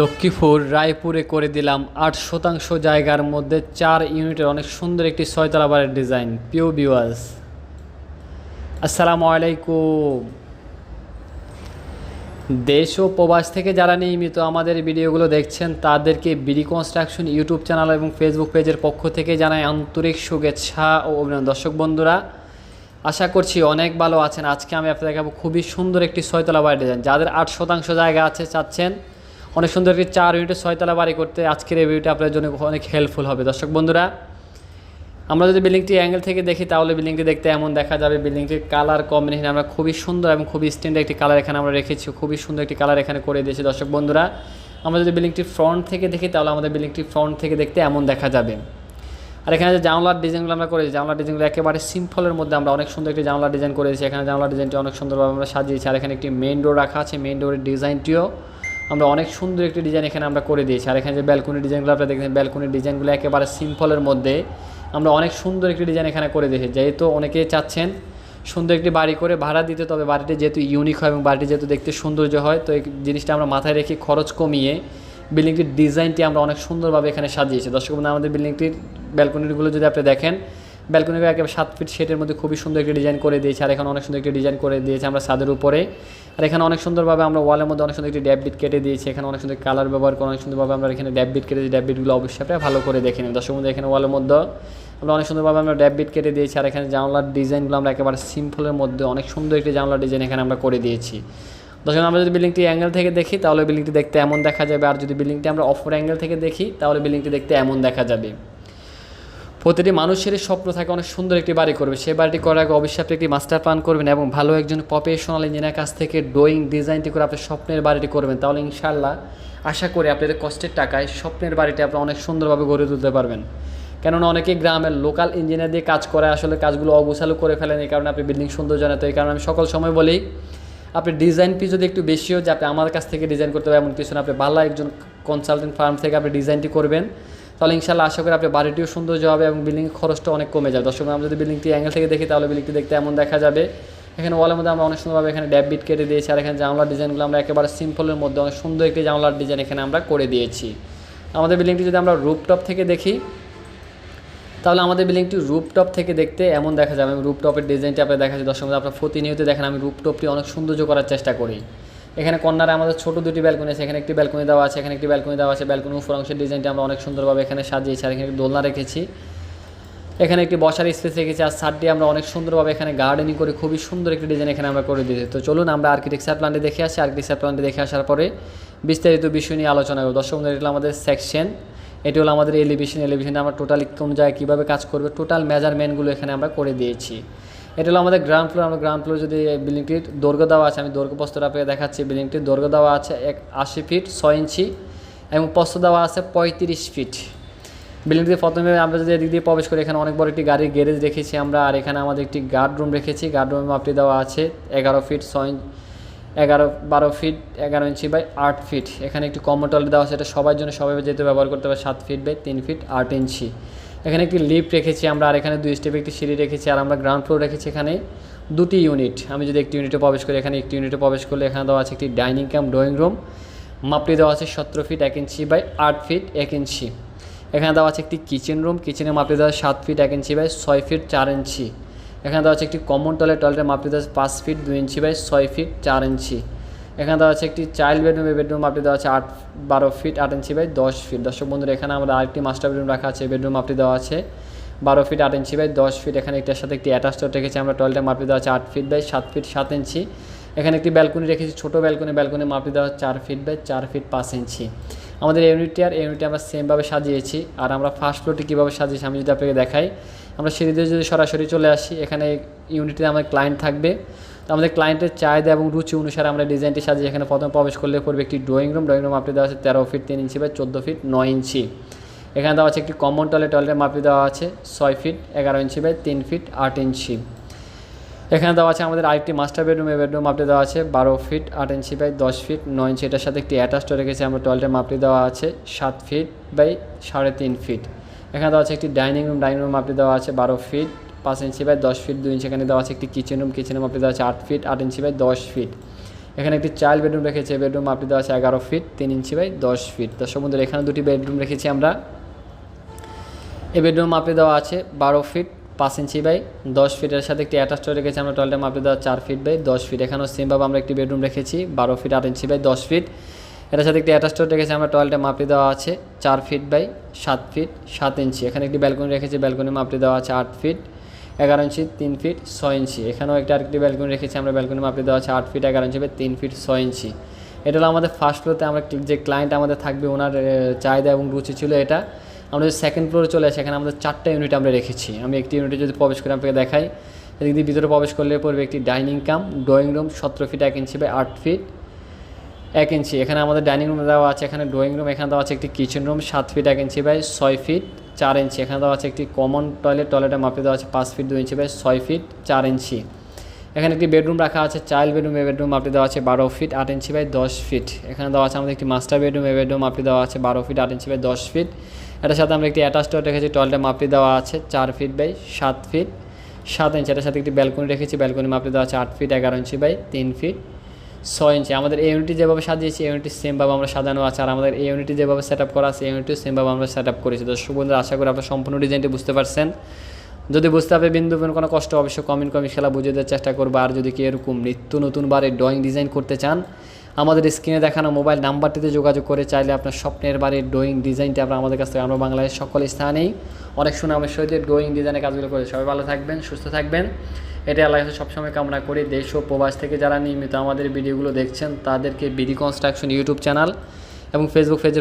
লক্ষ্মীপুর, রায়পুরে করে দিলাম আট শতাংশ জায়গার মধ্যে চার ইউনিটের অনেক সুন্দর একটি ছয়তলা বাড়ির ডিজাইন। পিও বিওয়াস আসসালামু আলাইকুম। দেশ ও প্রবাস থেকে যারা নিয়মিত আমাদের ভিডিওগুলো দেখছেন, তাদেরকে বিডি কনস্ট্রাকশন ইউটিউব চ্যানেল এবং ফেসবুক পেজের পক্ষ থেকে জানাই আন্তরিক শুভেচ্ছা ও অভিনন্দন। দর্শক বন্ধুরা, আশা করছি অনেক ভালো আছেন। আজকে আমি আপনাদের দেখাবো খুবই সুন্দর একটি ছয়তলা বাড়ি ডিজাইন যাদের আট শতাংশ জায়গা আছে, চাচ্ছেন অনেক সুন্দর একটি চার ইউনিটের ছয়তলা বাড়ি করতে আজকের এই ভিডিওটা আপনার জন্য অনেক হেল্পফুল হবে। দর্শক বন্ধুরা, আমরা যদি বিল্ডিংটি অ্যাঙ্গেল থেকে দেখি, তাহলে বিল্ডিংটি দেখতে এমন দেখা যাবে। বিল্ডিংটির কালার কম্বিনেশন আমরা খুবই সুন্দর এবং খুবই স্ট্যান্ডার্ড একটি কালার এখানে আমরা রেখেছি। খুবই সুন্দর একটি কালার এখানে করে দিয়েছি। দর্শক বন্ধুরা, আমরা যদি বিল্ডিংটি ফ্রন্ট থেকে দেখি, তাহলে আমাদের বিল্ডিংটি ফ্রন্ট থেকে দেখতে এমন দেখা যাবে। আর এখানে যে জানলার ডিজাইনগুলো আমরা করেছি, জানলার ডিজাইনগুলো একেবারে সিম্পলের মধ্যে আমরা অনেক সুন্দর একটি জানলার ডিজাইন করেছি। এখানে জানলার ডিজাইনটি অনেক সুন্দরভাবে আমরা সাজিয়েছি। আর এখানে একটি মেইন ডোর রাখা আছে। মেইন ডোরের ডিজাইনটিও আমরা অনেক সুন্দর একটি ডিজাইন এখানে আমরা করে দিয়েছি। আর এখানে যে ব্যালকনি ডিজাইনগুলো আপনারা দেখছেন ব্যালকনির ডিজাইনগুলো একেবারে সিম্পলের মধ্যে আমরা অনেক সুন্দর একটি ডিজাইন এখানে করে দিয়েছি। যেহেতু অনেকে চাচ্ছেন সুন্দর একটি বাড়ি করে ভাড়া দিতে, তবে বাড়িটি যেহেতু ইউনিক হয় এবং বাড়িটি যেহেতু দেখতে সৌন্দর্য হয়, তো এই জিনিসটা আমরা মাথায় রেখে খরচ কমিয়ে বিল্ডিংটির ডিজাইনটি আমরা অনেক সুন্দরভাবে এখানে সাজিয়েছি। দর্শক আমাদের বিল্ডিংটির ব্যালকনিগুলো যদি আপনি দেখেন ব্যালকনিগুলো একেবারে সাত ফিট শেটের মধ্যে খুবই সুন্দর একটি ডিজাইন করে দিয়েছে, আর এখানে অনেক সুন্দর একটি ডিজাইন করে দিয়েছে আমরা ছাদের উপরে। আর এখানে অনেক সুন্দরভাবে আমরা ওয়ালের মধ্যে অনেক সুন্দর একটি ড্যাব বিট কেটে দিয়েছি, এখানে অনেক সুন্দর কালার ব্যবহার করে অনেক সুন্দরভাবে আমরা এখানে ড্যাব বিট কেটে ড্যাব বিটগুলো অবশ্যই আপনারা ভালো করে দেখে নেবেন। দর্শক এখানে ওয়ালের মধ্যে আমরা অনেক সুন্দরভাবে আমরা ড্যাব বিট কেটে দিয়েছি, আর এখানে জানলার ডিজাইনগুলো আমরা একেবারে সিম্পলের মধ্যে অনেক সুন্দর একটি জানলার ডিজাইন এখানে আমরা করে দিয়েছি। দর্শক আমরা যদি বিল্ডিংটি অ্যাঙ্গেল থেকে দেখি, তাহলে বিল্ডিংটি দেখতে এমন দেখা যাবে, আর যদি বিল্ডিংটি আমরা অফর অ্যাঙ্গেল থেকে দেখি, তাহলে বিল্ডিংটি দেখতে এমন দেখা যাবে। প্রতিটি মানুষেরই স্বপ্ন থাকে, অনেক সুন্দর একটি বাড়ি করবে। সেই বাড়িটি করার আগে অবশ্যই আপনি একটি মাস্টার প্ল্যান করবেন এবং ভালো একজন প্রফেশনাল ইঞ্জিনিয়ার কাছ থেকে ড্রয়িং ডিজাইনটি করে আপনি স্বপ্নের বাড়িটি করবেন। তাহলে ইনশাল্লাহ আশা করি আপনাদের কষ্টের টাকায় স্বপ্নের বাড়িটি আপনি অনেক সুন্দরভাবে গড়ে তুলতে পারবেন। কেননা অনেকে গ্রামের লোকাল ইঞ্জিনিয়ার দিয়ে কাজ করে, আসলে কাজগুলো অগুছালু করে ফেলেন, এই কারণে আপনি বিল্ডিং সুন্দর জানেন তো এই কারণে আমি সকল সময় বলি, আপনি ডিজাইন ফি যদি একটু বেশিও যে আপনি আমার কাছ থেকে ডিজাইন করতে হবে এমন কিছু না, আপনি ভালো একজন কনসালটেন্ট ফার্ম থেকে আপনি ডিজাইনটি করবেন। তাহলে ইনশাল্লাহ আশা করি আপনার বাড়িটিও সৌন্দর্য হবে এবং বিল্ডিং খরচটা অনেক কমে যাবে। দর্শক আমরা যদি বিল্ডিংটি অ্যাঙ্গেল থেকে দেখি তাহলে বিল্ডিংটি দেখতে এমন দেখা যাবে। এখানে ওয়ালের মধ্যে আমরা অনেক সুন্দরভাবে এখানে ড্যাব বিট কেটে দিয়েছি আর এখানে জানলার ডিজাইনগুলো আমরা একেবারে সিম্পলের মধ্যে অনেক সুন্দর একটি জানলার ডিজাইন এখানে আমরা করে দিয়েছি। আমাদের বিল্ডিংটি যদি আমরা রুপটপ থেকে দেখি তাহলে আমাদের বিল্ডিংটি রুপটপ থেকে দেখতে এমন দেখা যাবে। আমি রুপটপের ডিজাইনটি আপনার দেখাচ্ছি। দর্শক বন্ধু, আপনার প্রতিনিয়ত দেখেন আমি রুপটপটি অনেক সৌন্দর্য করার চেষ্টা করি। এখানে কর্নারে আমাদের ছোট দুটি ব্যালকনি আছে, এখানে একটি ব্যালকনি দেওয়া আছে, এখানে একটি ব্যালকনি দেওয়া আছে। ব্যালকনি উপর অংশের ডিজাইনটি আমরা অনেক সুন্দরভাবে এখানে সাজিয়েছি আর এখানে দোলনা রেখেছি। এখানে একটি বসার স্পেস রেখেছি আর ছাদটি আমরা অনেক সুন্দরভাবে এখানে গার্ডেনিং করে খুবই সুন্দর একটি ডিজাইন এখানে আমরা করে দিয়েছি। তো চলুন আমরা আর্কিটেকচার প্ল্যানটি দেখে আসি। আর্কিটেকচার প্ল্যানটি দেখে আসার পরে বিস্তারিত বিষয় নিয়ে আলোচনা করব। দর্শক এটি আমাদের সেকশন এটি হলো আমাদের এলিভেশন এলিভেশনে আমরা টোটালি কোন জায়গায় কীভাবে কাজ করবে টোটাল মেজারমেন্টগুলো এখানে আমরা করে দিয়েছি। এটা হলো আমাদের গ্রাউন্ড ফ্লোর আমরা গ্রাউন্ড ফ্লোর যদি বিল্ডিংটির দৈর্ঘ্য দেওয়া আছে, আমি দৈর্ঘ্য প্রস্তর আপনাকে দেখাচ্ছি বিল্ডিংটির দৈর্ঘ্য দেওয়া আছে এক আশি ফিট ছয় ইঞ্চি এবং প্রস্ত দেওয়া আছে পঁয়ত্রিশ ফিট বিল্ডিংটিতে প্রথমে আমরা যদি এদিক দিয়ে প্রবেশ করি, এখানে অনেক বড় একটি গাড়ির গ্যারেজ রেখেছি আমরা, আর এখানে আমাদের একটি গার্ড রুম রেখেছি। গার্ড রুমে মাপটি দেওয়া আছে এগারো ফিট ছয় ইঞ্চ এগারো, বারো ফিট এগারো ইঞ্চি বাই আট ফিট এখানে একটি কমন টয়লেট দেওয়া আছে, এটা সবার জন্য সবাই যেহেতু ব্যবহার করতে পারে, সাত ফিট বাই তিন ফিট আট ইঞ্চি। এখানে একটি লিফট রেখেছি আমরা, আর এখানে দুই স্টেপে একটি সিঁড়ি রেখেছি, আর আমরা গ্রাউন্ড ফ্লোর রেখেছি এখানে দুটি ইউনিট আমি যদি একটি ইউনিটে প্রবেশ করি, এখানে একটি ইউনিটে প্রবেশ করলে এখানে দেওয়া আছে একটি ডাইনিং ক্যাম্প ড্রয়িং রুম মাপটি দেওয়া আছে সতেরো ফিট এক ইঞ্চি বাই আট ফিট এক ইঞ্চি এখানে দেওয়া আছে একটি কিচেন রুম কিচেনের মাপটি দেওয়া সাত ফিট এক ইঞ্চি বাই ছয় ফিট চার ইঞ্চি এখানে দেওয়া আছে একটি কমন টয়লেট টয়লেটের মাপটি দেওয়া পাঁচ ফিট দুই ইঞ্চি বাই ছয় ফিট চার ইঞ্চি এখানে দেওয়া আছে একটি চাইল্ড বেডরুম, এই বেডরুম মাপটি দেওয়া আছে আট, বারো ফিট আট ইঞ্চি বাই দশ ফিট দর্শক বন্ধুরা, এখানে আমাদের আরেকটি মাস্টার বেডরুম রাখা আছে বেডরুম মাপটি দেওয়া আছে। বারো ফিট আট ইঞ্চি বাই দশ ফিট এখানে একটার সাথে একটি অ্যাটাচ রেখেছি, আমরা টয়লেটের মাপটি দেওয়া আছে আট ফিট বাই সাত ফিট সাত ইঞ্চি এখানে একটি ব্যালকনি রেখেছি, ছোটো ব্যালকনি ব্যালকনি মাপটি দেওয়া চার ফিট বাই চার ফিট পাঁচ ইঞ্চি আমাদের ইউনিটটি আর ইউনিটটি আমরা সেমভাবে সাজিয়েছি। আর আমরা ফার্স্ট ফ্লোরটি কীভাবে সাজিয়েছি, আমি যদি আপনাকে দেখাই। আমরা সিঁড়িতে যদি সরাসরি চলে আসি, এখানে ইউনিটে আমাদের ক্লায়েন্ট থাকবে। তো আমাদের ক্লায়েন্টের চাহিদা এবং রুচি অনুসারে আমরা ডিজাইনটি সাজিয়ে এখানে প্রথমে প্রবেশ করলে পড়বে একটি ড্রয়িং রুম ড্রয়িং রুম আপনি দেওয়া আছে তেরো ফিট তিন ইঞ্চি বা চোদ্দ ফিট নয় ইঞ্চি এখানে দেওয়া আছে একটি কমন টয়লেট টয়লেটের মাপি দেওয়া আছে ছয় ফিট এগারো ইঞ্চি বাই তিন ফিট আট ইঞ্চি এখানে দেওয়া আছে আমাদের আরেকটি মাস্টার বেডরুম এই বেডরুম মাপটি দেওয়া আছে বারো ফিট আট ইঞ্চি বাই দশ ফিট নয় ইঞ্চি এটার সাথে একটি অ্যাটাচ রেখেছি আমরা টয়লেটের মাপটি দেওয়া আছে সাত ফিট বাই সাড়ে তিন ফিট এখানে দেওয়া আছে একটি ডাইনিং রুম ডাইনিং রুম মাপটি দেওয়া আছে বারো ফিট পাঁচ ইঞ্চি বাই দশ ফিট দুই ইঞ্চি। এখানে দেওয়া আছে একটি কিচেন রুম কিচেনের মাপটি দেওয়া আছে আট ফিট আট ইঞ্চি বাই দশ ফিট এখানে একটি চাইল্ড বেডরুম রেখেছে বেডরুম মাপটি দেওয়া আছে এগারো ফিট তিন ইঞ্চি বাই দশ ফিট দর্শক বন্ধুরা এখানে দুটি বেডরুম রেখেছি আমরা। এই বেডরুম মাপে দেওয়া আছে বারো ফিট পাঁচ ইঞ্চি বাই দশ ফিটের সাথে একটি অ্যাটাচ রেখেছি আমরা টয়লেটের মাপে দেওয়া চার ফিট বাই দশ ফিট এখানেও সেমভাবে আমরা একটি বেডরুম রেখেছি, বারো ফিট আট ইঞ্চি বাই দশ ফিট এটার সাথে একটি অ্যাটাচ রেখেছি আমরা টয়লেটের মাপে দেওয়া আছে চার ফিট বাই সাত ফিট সাত ইঞ্চি। এখানে একটি ব্যালকনি রেখেছি ব্যালকনি মাপটি দেওয়া আছে আট ফিট এগারো ইঞ্চি, তিন ফিট, ছয় ইঞ্চি। এখানেও একটা আরেকটি ব্যালকনি রেখেছি আমরা। ব্যালকনি মাপটি দেওয়া আছে আট ফিট, এগারো ইঞ্চি তিন ফিট, ছয় ইঞ্চি। এটা হলো আমাদের ফার্স্ট ফ্লোরতে আমরা যে ক্লায়েন্ট আমাদের থাকবে, ওনার চাহিদা এবং রুচি ছিল এটা। আমরা যদি সেকেন্ড ফ্লোরে চলে আসি, এখানে আমাদের চারটা ইউনিট আমরা রেখেছি। আমি একটি ইউনিটে যদি প্রবেশ করে, আপনাকে দেখাই। এদিক দিয়ে ভিতরে প্রবেশ করলে পড়বে একটি ডাইনিং কাম ড্রয়িং রুম সতেরো ফিট, এক ইঞ্চি বাই আট ফিট, এক ইঞ্চি। এখানে আমাদের ডাইনিং রুম দেওয়া আছে, এখানে ড্রয়িং রুম এখানে দেওয়া আছে একটি কিচেন রুম সাত ফিট, এক ইঞ্চি বাই ছয় ফিট। চার ইঞ্চি। এখানে দেওয়া আছে একটি কমন টয়লেট টয়লেটের মাপে দেওয়া আছে পাঁচ ফিট দুই ইঞ্চি বাই ছয় ফিট চার ইঞ্চি। এখানে একটি বেডরুম রাখা আছে চাইল্ড বেডরুম এ বেডরুম মাপটি দেওয়া আছে বারো ফিট আট ইঞ্চি বাই দশ ফিট এখানে দেওয়া আছে আমাদের একটি মাস্টার বেডরুম এ বেডরুম মাপটি দেওয়া আছে বারো ফিট আট ইঞ্চি বাই দশ ফিট এটার সাথে আমরা একটি অ্যাটাচ টয়লেট রেখেছি টয়লেটের মাপটি দেওয়া আছে চার ফিট বাই সাত ফিট সাত ইঞ্চি, এটার সাথে একটি ব্যালকনি রেখেছি ব্যালকনি মাপটি দেওয়া আছে আট ফিট এগারো ইঞ্চি বাই তিন ফিট ছয় ইঞ্চি। আমাদের এই ইউনিটটি যেভাবে সাজিয়েছি, এই ইউনিটটি সেমভাবে আমরা সাজানো আছে, আর আমাদের এই ইউনিটটি যেভাবে সেট আপ করা আছে, এই সেম সেমভাবে আমরা সেট আপ করেছি। দর্শক বন্ধুরা, আশা করি আপনার সম্পূর্ণ ডিজাইনটি বুঝতে পারছেন। যদি বুঝতে হবে বিন্দু বিন্দু কোনো কষ্ট, অবশ্যই কমেন্ট কমেন্ট খেলা বুঝিয়ে দেওয়ার চেষ্টা করব। আর যদি কি এরকম নিত্য নতুনবার এই ড্রয়িং ডিজাইন করতে চান আমাদের স্ক্রিনে দেখানো মোবাইল নাম্বারটিতে যোগাযোগ করে চাইলে আপনার স্বপ্নের বাড়ির ড্রয়িং ডিজাইনটি আপনার আমাদের কাছ থেকে আমরা বাংলাদেশ সকল স্থানেই অনেক সুনামের সহিত ড্রয়িং ডিজাইনের কাজগুলো করে। সবাই ভালো থাকবেন, সুস্থ থাকবেন। এটা আল্লাহ কাছে সবসময় কামনা করি। দেশ ও প্রবাস থেকে যারা নিয়মিত আমাদের ভিডিওগুলো দেখছেন, তাদেরকে বিডি কনস্ট্রাকশন ইউটিউব চ্যানেল এবং ফেসবুক পেজে